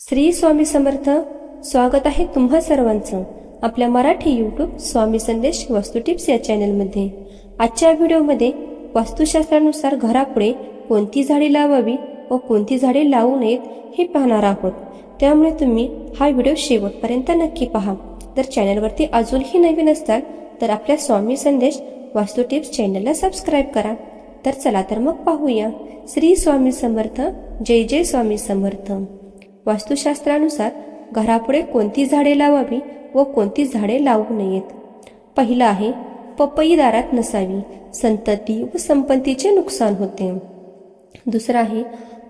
श्री स्वामी समर्थ स्वागत आहे तुम्हा सर्वांचं आपल्या मराठी यूट्यूब स्वामी संदेश वस्तू टिप्स या चॅनलमध्ये. आजच्या व्हिडिओमध्ये वास्तुशास्त्रानुसार घरापुढे कोणती झाडे लावावी व कोणती झाडे लावू नयेत हे पाहणार आहोत. त्यामुळे तुम्ही हा व्हिडिओ शेवटपर्यंत नक्की पहा. तर चॅनलवरती अजूनही नवीन असताल तर आपल्या स्वामी संदेश वास्तू टिप्स चॅनलला सबस्क्राईब करा. तर चला तर मग पाहूया. श्री स्वामी समर्थ जय जय स्वामी समर्थ. वास्तुशास्त्रानुसार घरापुढे कोणती झाडे लावावी व कोणती झाडे लावू नयेत. पहिलं आहे पपई दारात नसावी संतती व संपत्तीचे नुकसान होते. दुसरं आहे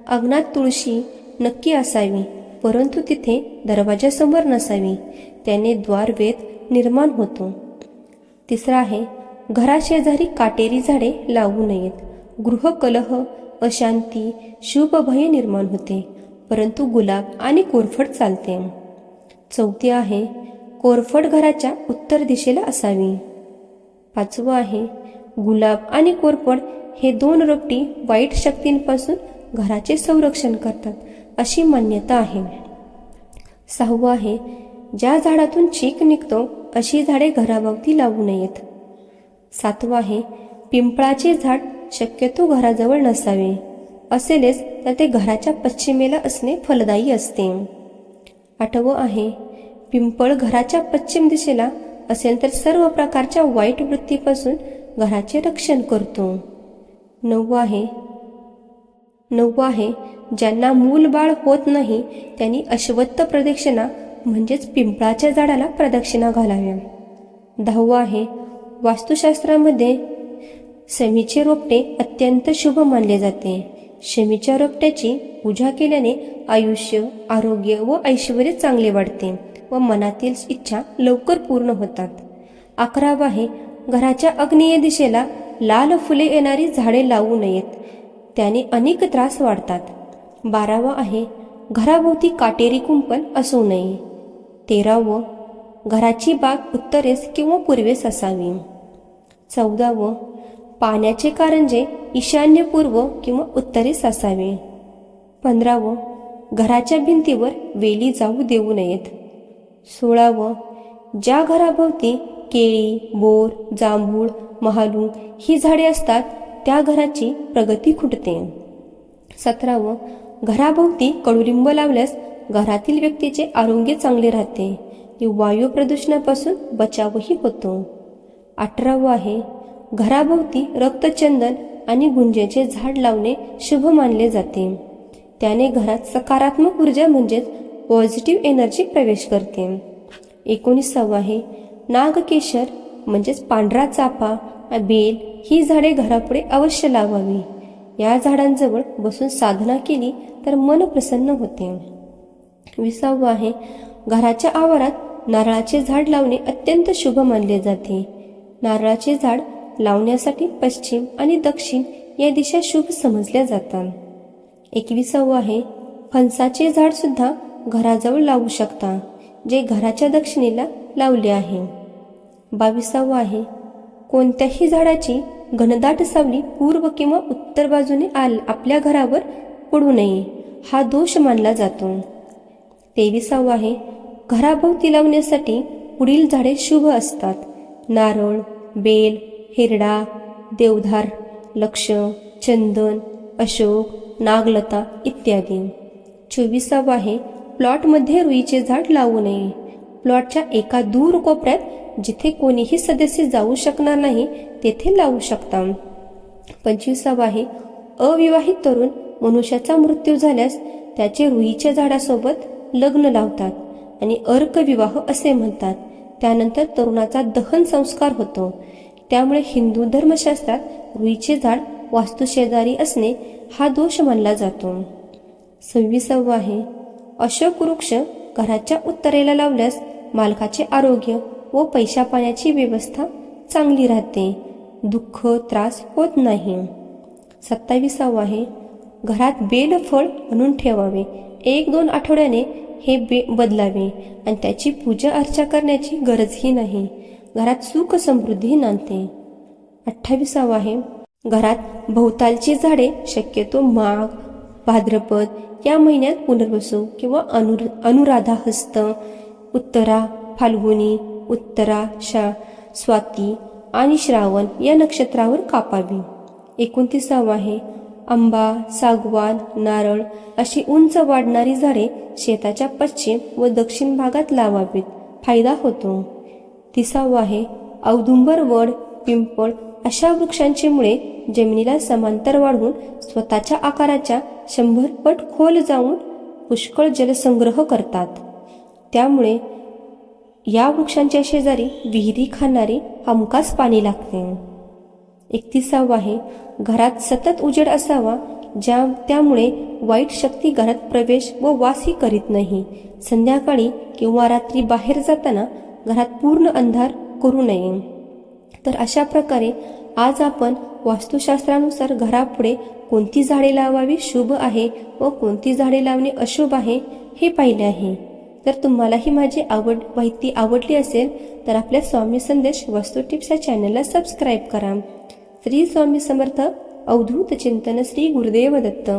अग्नात तुळशी नक्की असावी परंतु तिथे दरवाजासमोर नसावी त्याने द्वारवेद निर्माण होतो. तिसरं आहे घराशेजारी काटेरी झाडे लावू नयेत. गृहकलह अशांती शुभभय निर्माण होते. परंतु गुलाब आणि कोरफड चालते. चौथी आहे कोरफड घराच्या उत्तर दिशेला असावी. पाचवं आहे गुलाब आणि कोरफड हे दोन रोपटी वाईट शक्तींपासून घराचे संरक्षण करतात अशी मान्यता आहे. सहावं आहे ज्या झाडातून चीक निघतो अशी झाडे घराभोवती लावू नयेत. सातवं आहे पिंपळाचे झाड शक्यतो घराजवळ नसावे. असेलच तर ते घराच्या पश्चिमेला असणे फलदायी असते. आठवं आहे पिंपळ घराच्या पश्चिम दिशेला असेल तर सर्व प्रकारच्या वाईट वृत्तीपासून घराचे रक्षण करतो. नववं आहे नववं आहे ज्यांना मूल बाळ होत नाही त्यांनी अश्वत्थ प्रदक्षिणा म्हणजेच पिंपळाच्या झाडाला प्रदक्षिणा घालाव्या दहावं आहे वास्तुशास्त्रामध्ये समीचे रोपटे अत्यंत शुभ मानले जाते. शमीच्या रोपट्याची पूजा केल्याने आयुष्य आरोग्य व ऐश्वर चांगले वाढते व मनातील इच्छा लवकर पूर्ण होतात. अकरावा आहे घराच्या अग्नेय दिशेला लाल फुले येणारी झाडे लावू नयेत. त्याने अनेक त्रास वाढतात. बारावा आहे घराभोवती काटेरी कुंपण असू नये. तेरावं घराची बाग उत्तरेस किंवा पूर्वेस असावी. चौदावं पाण्याचे कारंजे ईशान्यपूर्व किंवा उत्तरेस असावे पंधरावं घराच्या भिंतीवर वेली जाऊ देऊ नयेत. सोळावं ज्या घराभोवती केळी बोर जांभूळ महालू ही झाडे असतात त्या घराची प्रगती खुटते. सतरावं घराभोवती कडुलिंब लावल्यास घरातील व्यक्तीचे आरोग्य चांगले राहते. वायू प्रदूषणापासून बचावही होतो. अठरावं आहे घराभोवती रक्तचंदन आणि गुंजेचे झाड लावणे शुभ मानले जाते. त्याने घरात सकारात्मक ऊर्जा म्हणजेच पॉझिटिव्ह एनर्जी प्रवेश करते. एकोणीसावं आहे नागकेशर म्हणजेच पांढरा चाफा बेल ही झाडे घरापुढे अवश्य लावावी. या झाडांजवळ बसून साधना केली तर मन प्रसन्न होते. विसावं आहे घराच्या आवारात नारळाचे झाड लावणे अत्यंत शुभ मानले जाते. नारळाचे झाड लावण्यासाठी पश्चिम आणि दक्षिण या दिशा शुभ समजल्या जातात. एकविसावं आहे फणसाचे झाडसुद्धा घराजवळ लावू शकता जे घराच्या दक्षिणेला लावले आहे. बावीसावं आहे कोणत्याही झाडाची घनदाट सावली पूर्व किंवा उत्तर बाजूने आल आपल्या घरावर पडू नये हा दोष मानला जातो. तेविसावं आहे घराभोवती लावण्यासाठी पुढील झाडे शुभ असतात नारळ बेल हिरडा देवधार लक्ष चंदन अशोक नागलता इत्यादी. चोवीसावं आहे प्लॉटमध्ये रुईचे झाड लावू नये. प्लॉटच्या एका दूर कोपऱ्यात जिथे कोणीही सदस्य जाऊ शकणार नाही तेथे लावू शकता. पंचवीसावं आहे अविवाहित तरुण मनुष्याचा मृत्यू झाल्यास त्याचे रुईच्या झाडासोबत लग्न लावतात आणि अर्कविवाह असे म्हणतात. त्यानंतर तरुणाचा दहन संस्कार होतो. त्यामुळे हिंदू धर्मशास्त्रात रुईचे झाड वास्तुशेजारी असणे हा दोष मानला जातो. सव्वीसावं आहे अशोक वृक्ष घराच्या उत्तरेला लावल्यास मालकाचे आरोग्य व पैशा पाण्याची व्यवस्था चांगली राहते. दुःख त्रास होत नाही. सत्तावीसावं आहे घरात बेल फळ ठेवावे. एक दोन आठवड्याने हे बे बदलावे आणि त्याची पूजा अर्चा करण्याची गरजही नाही. घरात सुख समृद्धी नांदते. अठ्ठावीसावं आहे. घरात भोवतालची झाडे शक्यतो माघ भाद्रपद या महिन्यात पुनर्वसू किंवा अनुर अनुराधा हस्त उत्तरा फाल्गुनी उत्तरा शा स्वाती आणि श्रावण या नक्षत्रावर कापावी. एकोणतीसावं आहे. आंबा सागवान नारळ अशी उंच वाढणारी झाडे शेताच्या पश्चिम व दक्षिण भागात लावावीत. फायदा होतो. तिसावं आहे. औदुंबर वड पिंपळ अशा वृक्षांची मुळे जमिनीला समांतर वाढवून स्वतःच्या आकाराच्या शंभर पट खोल जाऊन पुष्कळ जलसंग्रह करतात. त्यामुळे या वृक्षांच्या शेजारी विहिरी खाणारी हमखास पाणी लागते. एकतीसावं आहे. घरात सतत उजेड असावा ज्या त्यामुळे वाईट शक्ती घरात प्रवेश व वासही करीत नाही. संध्याकाळी किंवा रात्री बाहेर जाताना घरात पूर्ण अंधार करू नये. तर अशा प्रकारे आज आपण वास्तुशास्त्रानुसार घरापुढे कोणती झाडे लावावी शुभ आहे व कोणती झाडे लावणे अशुभ आहे हे पाहिले आहे. तर तुम्हाला ही माझी आवड माहिती आवडली असेल तर आपल्या स्वामी संदेश वस्तू टिप्स या चॅनलला सबस्क्राईब करा. श्री स्वामी समर्थ अवधूत चिंतन श्री गुरुदेव दत्त.